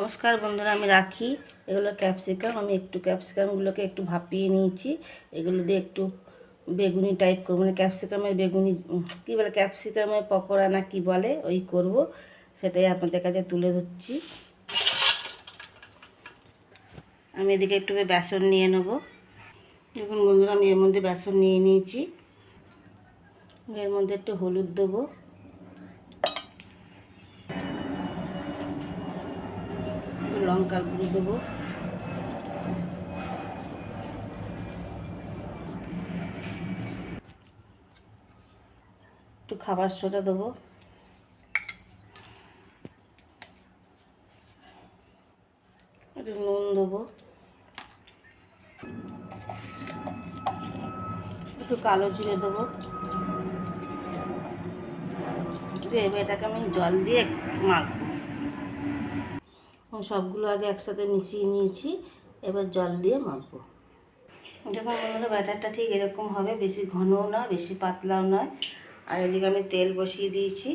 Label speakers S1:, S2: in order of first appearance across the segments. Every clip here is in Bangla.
S1: নমস্কার বন্ধুরা, আমি রাখি। এগুলো ক্যাপসিকাম আমি একটু ক্যাপসিকামগুলোকে একটু ভাপিয়ে নিয়েছি। এগুলো দিয়ে একটু বেগুনি টাইপ করব। মানে ক্যাপসিকামের বেগুনি কী বলে ক্যাপসিকামের পকোড়া না কি বলে, ওই করব। সেটাই আপনাদের কাছে তুলে ধরছি। আমি এদিকে একটু বেসন নিয়ে নেব। দেখুন বন্ধুরা, আমি এর মধ্যে বেসন নিয়ে নিয়েছি। এর মধ্যে একটু হলুদ দেবো। লঙ্কার গুঁড়ো দেবো। একটু খাবার সোডা দেবো। একটু নুন দেবো। একটু কালো জিরে দেবো। দিয়ে এটাকে আমি জল দিয়ে মাখবো। সবগুলো আগে একসাথে মিশিয়ে নিয়েছি, এবার জল দিয়ে মাখবো। দেখুন বন্ধুরা, ব্যাটারটা ঠিক এরকম হবে, বেশি ঘনও না বেশি পাতলাও নয়। আর এদিকে আমি তেল বসিয়ে দিয়েছি।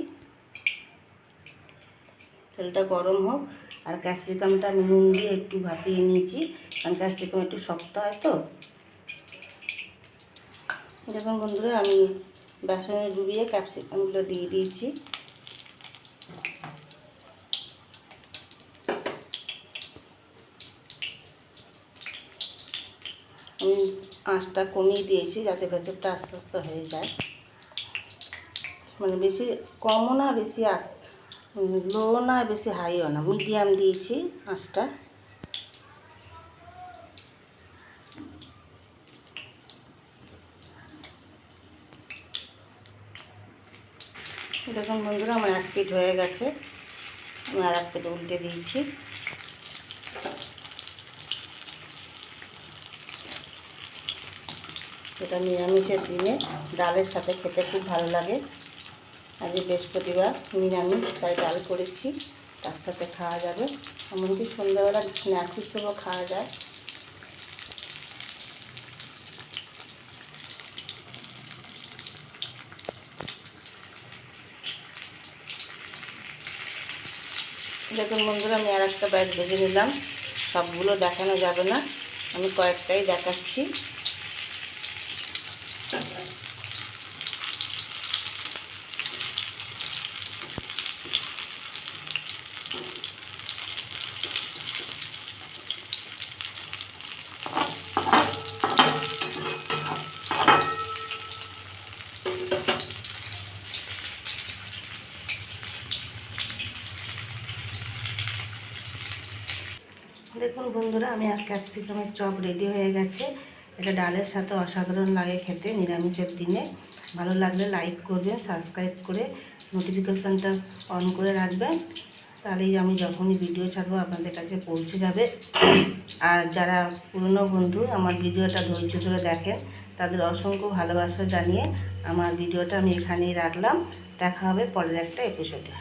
S1: তেলটা গরম হোক, আর ক্যাপসিকামটা নুন দিয়ে একটু ভাপিয়ে নিয়েছি, কারণ ক্যাপসিকাম একটু শক্ত হয় তো। দেখুন বন্ধুরা, আমি বেসনে ডুবিয়ে ক্যাপসিকামগুলো দিয়ে দিয়েছি। আমি আঁচটা কমিয়ে দিয়েছি যাতে ভেতরটা আস্তে আস্তে হয়ে যায়। মানে বেশি কমও না, বেশি আস লো না, বেশি হাইও না। মিডিয়াম দিয়েছি আঁচটা। দেখুন বন্ধুরা, আমার এক পিঠ হয়ে গেছে। আমি আর এক পিঠ উল্টে দিয়েছি। এটা নিরামিষের দিনে ডালের সাথে খেতে খুব ভালো লাগে। আজকে বৃহস্পতিবার নিরামিষ, তাই ডাল করেছি। তার সাথে খাওয়া যাবে। এমনকি সন্ধ্যাবেলা স্ন্যাক্স হিসেবেও খাওয়া যায়। দেখুন বন্ধুরা, আমি আর একটা ব্যাগ ভেজে নিলাম। সবগুলো দেখানো যাবে না। আমি কয়েকটাই দেখাচ্ছি। দেখুন বন্ধুরা আমি আর ক্যাপসিকামের চপ রেডি হয়ে গেছে। এটা ডালের সাথে অসাধারণ লাগে খেতে নিরামিষের দিনে। ভালো লাগলে লাইক করবেন সাবস্ক্রাইব করে নোটিফিকেশানটা অন করে রাখবেন তাহলেই আমি যখনই ভিডিও ছাড়বো, আপনাদের কাছে পৌঁছে যাবে। আর যারা পুরনো বন্ধু, আমার ভিডিওটা ধৈর্য ধরে দেখেন, তাদের অসংখ্য ভালোবাসা জানিয়ে আমার ভিডিওটা আমি এখানেই রাখলাম। দেখা হবে পরের একটা এপিসোডে